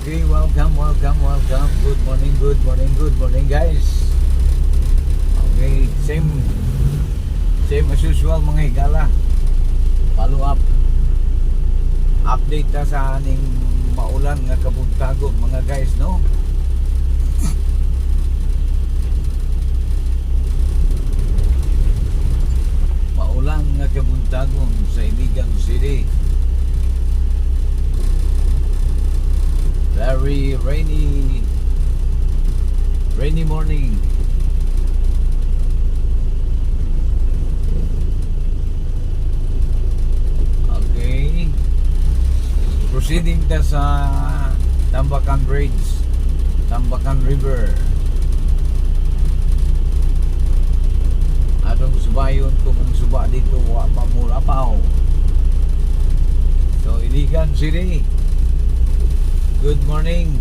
Okay, welcome, welcome, welcome. Good morning, good morning, good morning guys. Okay, same same as usual mga higala. Follow up. Update ta sa aning maulan nga kabuntago mga guys, no? Maulan nga kabuntagon sa Iligan City. very rainy rainy morning. Okay. Proceeding ta sa Tambakan Bridge Tambakan River. Atong subayon kung ang suba dito wa pa mula pa so Iligan City Good morning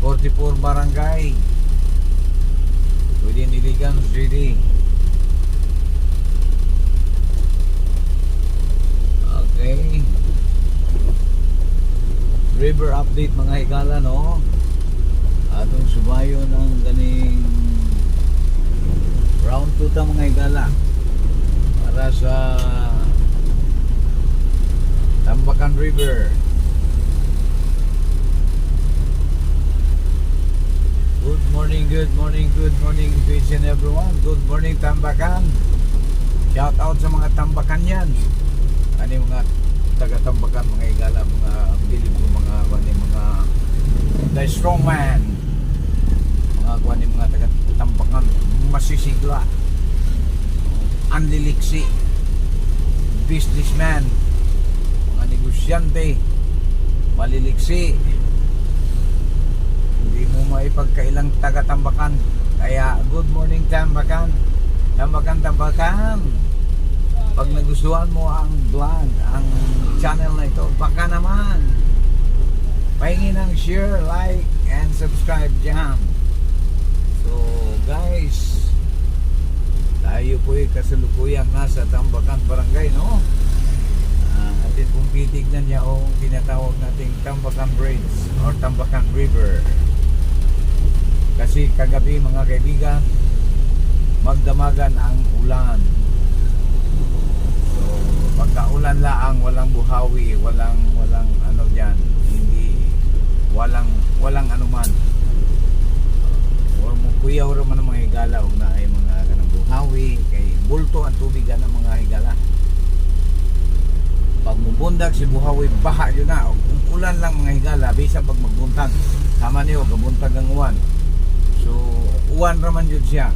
44 Barangay. Within Iligan City Okay. River update mga higala no? Atong subayo ng ganing round 2 ta mga higala. Para sa Tambakan River Good morning, good morning, good morning each everyone. Good morning, Tambakan. Shout out sa mga Tambakan yan. Ano mga taga-Tambakan, mga igala, mga bilib ko, mga ano mga the strong man. Mga yung mga taga-Tambakan, masisigla. Anliliksi. Businessman. Mga negosyante. Maliliksi maipagkailang taga-tambakan. Kaya, good morning Tambakan. Tambakan, Tambakan. Pag nagustuhan mo ang vlog, ang channel na ito, baka naman. Pahingi ng share, like, and subscribe dyan. So, guys, tayo po'y kasalukuyang nasa Tambakan Barangay, no? Uh, atin pong titignan niya o tinatawag nating Tambakan Bridge or Tambakan River. Kasi kagabi mga kaibigan, magdamagan ang ulan. So, pagka ulan laang, walang buhawi, walang walang ano diyan, hindi walang walang anuman. Or mo kuya oro man mga higala og na ay mga kanang buhawi kay bulto ang tubig ng mga higala. Pag mubundag si buhawi baha yun na. Og ulan lang mga higala, bisan pag magbuntag, sama niyo gabuntag ang uwan. So, uwan raman yun siya.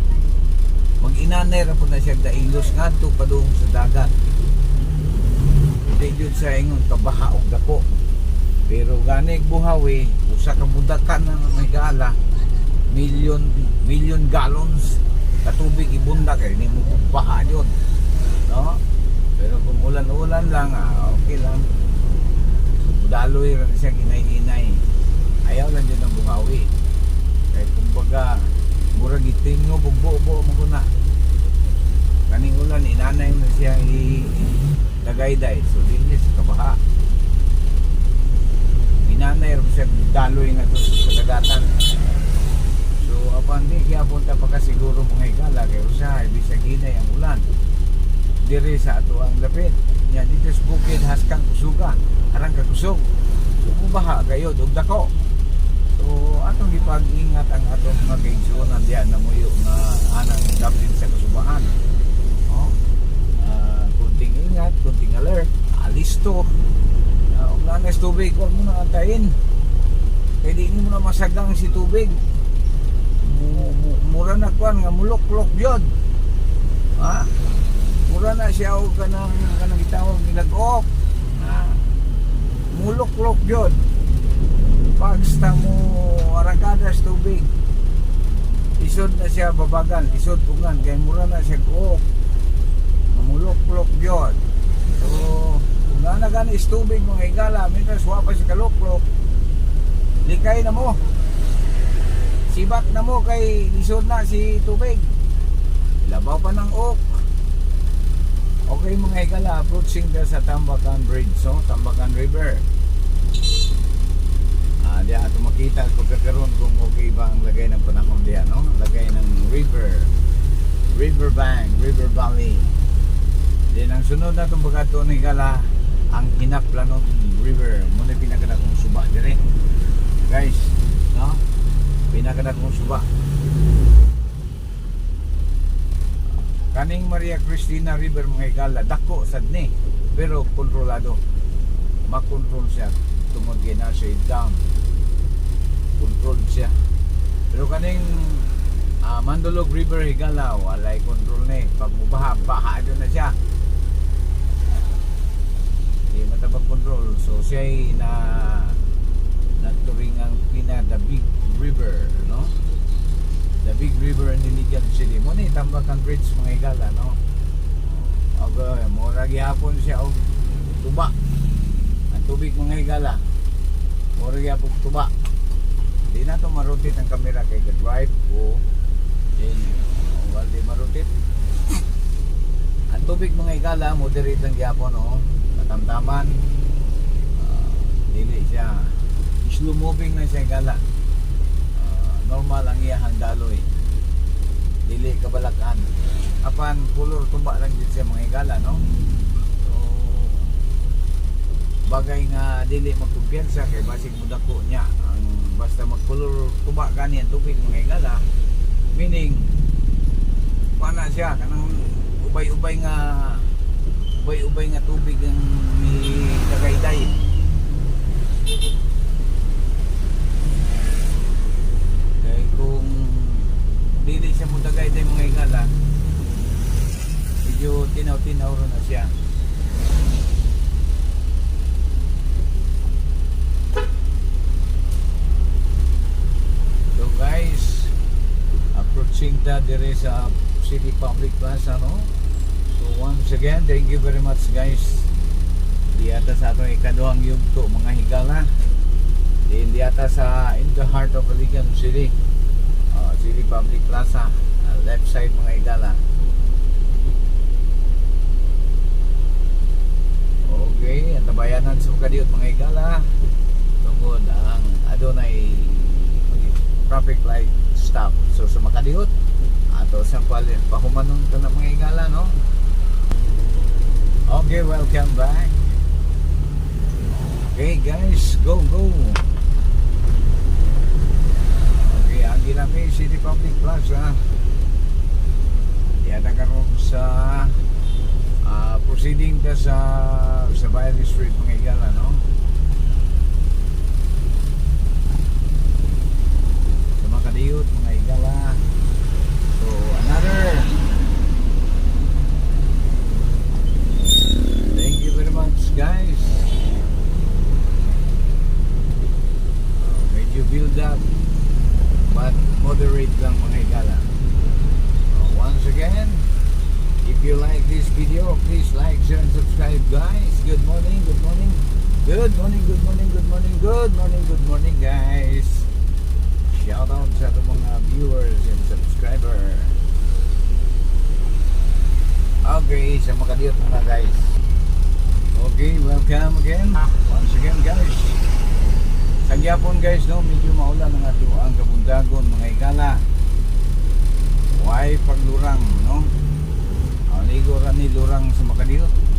Mag inanay ra po na siya dainglos ngadto pa doon sa dagat. Hindi yun sa ingon kabaha og dako. Pero ganig buhawi, usa ka budakan na may gala, million million gallons ka tubig ibunda kay ni mo baha yun. No? Pero kung ulan-ulan lang, ah, okay lang. Daloy ra siya inay-inay. Ayaw lang yun ang buhawi. Kaya kumbaga, murag itingo, bugbo-bo mo na. Kaning ulan, inanay na siya i dagayday. So, dinis, kabaha. Inanay rin siya daloy nga to sa kadagatan. So, apan di, kaya punta pa ka siguro mga higala. Kaya usa, ibig sa ginay ang ulan. Diri sa ato ang lapit. Nya dito sa bukid, haskang kusuga. Arang kakusog. So, kubaha kayo, dugdako. So, atong ipag-ingat ang atong mga kaigsuonan diyan na muyo nga anang dapat sa kasubaan. Oh. Ah, kunting ingat, kunting alert, alisto. Uh, kung nanas tubig, huwag mo na antayin. Kaya di mo na masagang si tubig. Mu- mu- Mura na kuan nga mulok-lok yun. Ha? Mura na siya o kanang kanang gitawag nilag-off. Ha? Mulok-lok yun pagsta mo arangkada sa tubig. Isod na siya babagan isod tungan kaya mura na siya kuok mamulok-lok yun. So kung na gani is tubig mga igala mintas wa pa si kalok-lok. Likay na mo. Sibak na mo kay isod na si tubig. Labaw pa ng ok. Okay mga higala, approaching ka sa Tambakan Bridge, so Tambakan River. Ah, di ato makita pagkakaroon kung okay ba ang lagay ng panahon diya, no? Lagay ng river, river bank, river valley. Then ang sunod na itong bagato ni Gala, ang Hinaplanon River. Muna pinakadakong suba dire. Guys, no? Pinakadakong suba. Kaning Maria Cristina River mga igala, dako sad ni, pero kontrolado. Makontrol siya tungod na siya dam. Control siya. Pero kaning ah, Mandolog River higala walay control ni. Pag mubaha, baha doon na siya. Di matabag control. So siya ay na naturing ang pina the big river, no? The big river in Iligan City. Mo ni tambak ang bridge mga igala, no? Okay, mo ra gyapon siya og tuba. Ang tubig mga igala. Mo ra gyapon tuba. Di na to marotate ang camera kay drive ko. Then, wal di marotate. Ang tubig mga igala, moderate lang gyapon, no? Katamtaman. Ah, dili siya. Slow moving na siya igala. Ah, normal ang iyahang daloy. Dili kabalakan. Apan color tumba lang din siya mga igala, no? So, bagay nga dili magkumpiyansa kay basig mo dako niya basta magkulor tuba gani ang tubig mga igala. Meaning pana siya. Kanang ubay-ubay nga ubay-ubay nga tubig ang may kagayday kay kung dili siya mo dagayday mga igala medyo tinaw-tinaw na siya So guys, approaching ta dire sa City Public Plaza no. So once again, thank you very much guys. Di ata sa atong ikaduhang yugto mga higala. Di di ata sa in the heart of Aligan City. Uh, City Public Plaza, uh, left side mga higala. Okay, ang tabayanan sa Makadiot mga higala. Tungod ang adunay traffic light stop. So sa Makadiot, ato sa palin pahumanon ta na mga igala no. Okay, welcome back. Okay guys, go go. Okay, ang ginami City Public Plaza. Yata karon sa ah, proceeding ta sa sa Bailey Street mga igala no. sa Makadiyot, mga igala. So, another. Thank you very much, guys. Uh, medyo build up, but moderate lang mga igala. Uh, once again, if you like this video, please like, share, and subscribe, guys. Good morning, good morning. Good morning, good morning, good morning, good morning, good morning, guys. Shout out sa ating mga viewers and subscriber. Okay, sa mga guys. Okay, welcome again. Once again guys. Sa gyapon guys, no, medyo maulan ang ato ang kabundagon mga igala. Why paglurang, no? Ang ligo ra ni lurang sa makadiyot.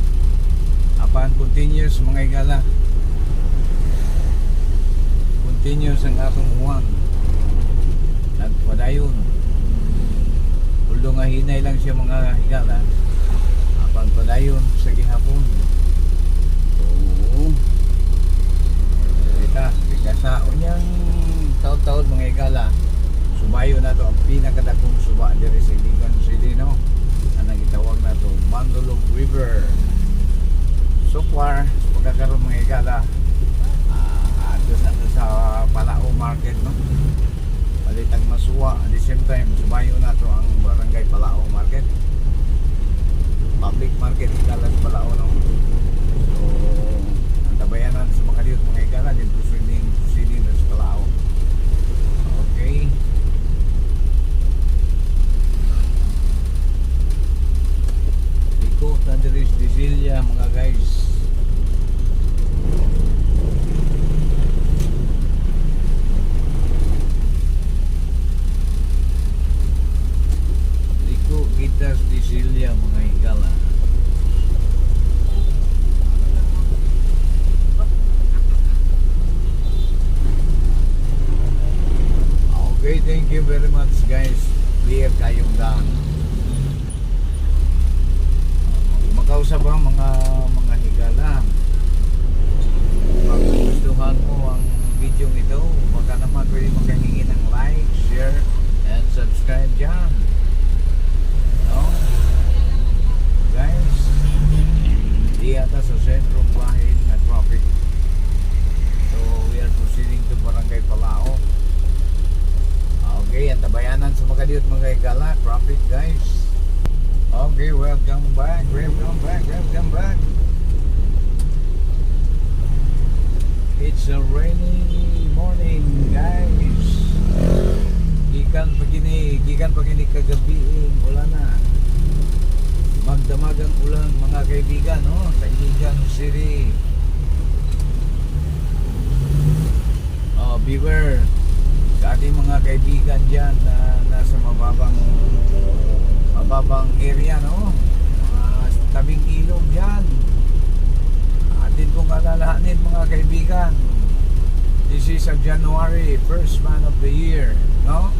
Apan continuous mga igala. Continuous ang atong uwan nagpadayon. Although nga hinay lang siya mga higala Apan padayon sa gihapon. Oo. Kita, bigkasao niyang taon-taon mga higala Sumayo na to ang pinakadakong suba diri sa Iligan City no na nagitawag na to Mandolog River So far, sa pagkakaroon mga higala ah, ato na to sa Palao Market no Balitag Masuwa at the same time sumayo na to ang barangay Palao Market public market ikalas Palao no so ang tabayanan sa Makaliot mga ikala din proceeding proceeding na sa Palao okay Iko Tandris Disilia mga guys thank you very much guys. Clear kayong daan. Makausap ang mga mga higala. Kung gustuhan mo ang video ito, baka naman pwede makahingi ng like, share, and subscribe dyan. No? Guys, di ata sa sentrong bahay na traffic. So, we are proceeding to Barangay Palao. Okay, ang sa mga higala, traffic guys. Okay, welcome back, welcome back, welcome back. It's a rainy morning, guys. Gikan pa gini, gikan pa gini kagabi, ulan na. Magdamagang ulan mga kaibigan, no? Sa Iligan City. Oh, beware. Sa ating mga kaibigan dyan na nasa mababang mababang area, no? Mga tabing ilog dyan. Atin pong alalahanin mga kaibigan. This is a January, first month of the year, no?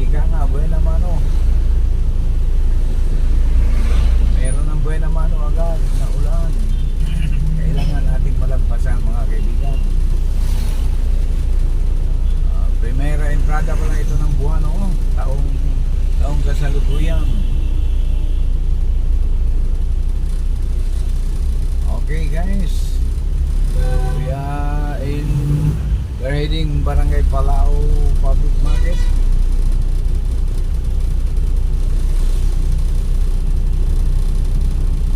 Ika nga, buena mano. Meron ng buena mano agad na ulan. Kailangan nating malagpasan mga kaibigan. Ah, primera entrada pa lang ito ng buwan, no? Taong, taong kasalukuyan. Okay guys. We are in we're heading Barangay Palao Public Market.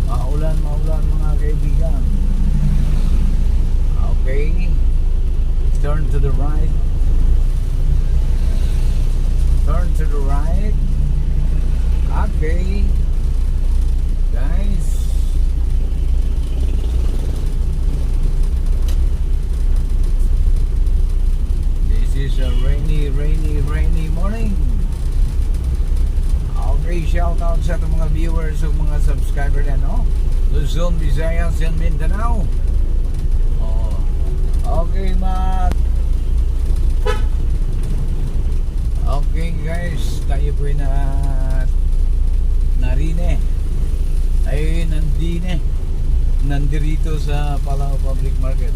Maulan, maulan mga kaibigan. Okay. Turn to the right. Turn to the right. Okay. Guys. This is a rainy, rainy, rainy morning. Okay, shout out sa itong mga viewers o mga subscriber na, no? Luzon, Visayas, and Mindanao. Okay, ma. Okay, guys. Tayo po na narine. Ay, nandine. Nandirito sa Palau Public Market.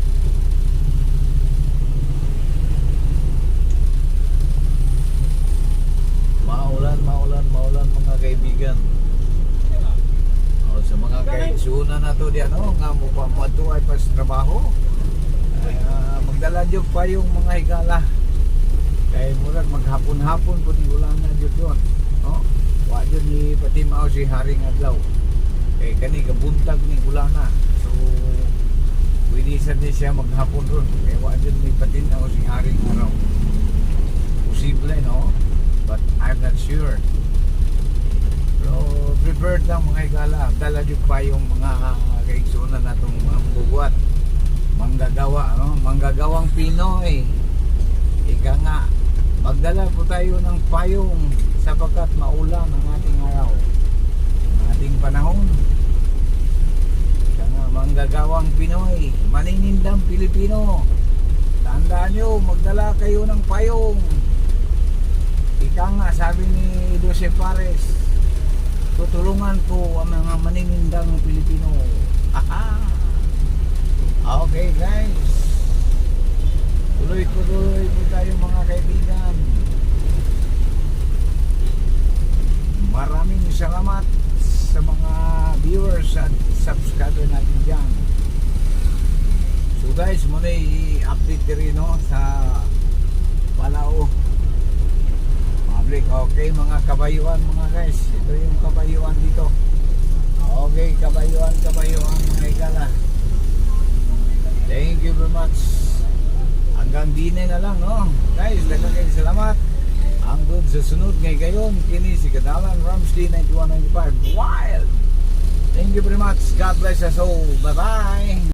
Maulan, maulan, maulan mga kaibigan. O, sa mga kaigsunan na to di ano, nga mo pa mo ay pas trabaho. Ah, magdala jud pa yung mga higala. Kay murag maghapon-hapon po di ulan na jud yun. No? Wa jud ni patimaw si Haring Adlaw. Kay kani gabuntag ni ulana. So pwede sa di siya maghapon ron. Kay wa jud ni patinaw si Haring Araw. Posible no? but I'm not sure. So, prepared lang mga igala. Dala din pa yung mga kaigsunan natong mga bubuat. Manggagawa, no? Manggagawang Pinoy. Ika nga, magdala po tayo ng payong sapagkat maulan ang ating araw. Ang ating panahon. Ika nga, manggagawang Pinoy. Maninindang Pilipino. Tandaan nyo, magdala kayo ng payong. Ika nga, sabi ni Jose Pares, tutulungan ko ang mga maninindang Pilipino. Aha! Okay guys, tuloy-tuloy po tayo mga kaibigan. Maraming salamat sa mga viewers at subscriber natin dyan. So guys, muna i-update rin no, sa Palao public. Okay, mga kabayuan mga guys. Ito yung kabayuan dito. Okay, kabayuan, kabayuan mga igala. Thank you very much. Hanggang dine na lang, no? Guys, dagang kayo salamat. Ang good sa sunod ngay gayon, kini si Kadalan Ramsey 9195 Wild. Thank you very much. God bless us all. Bye-bye.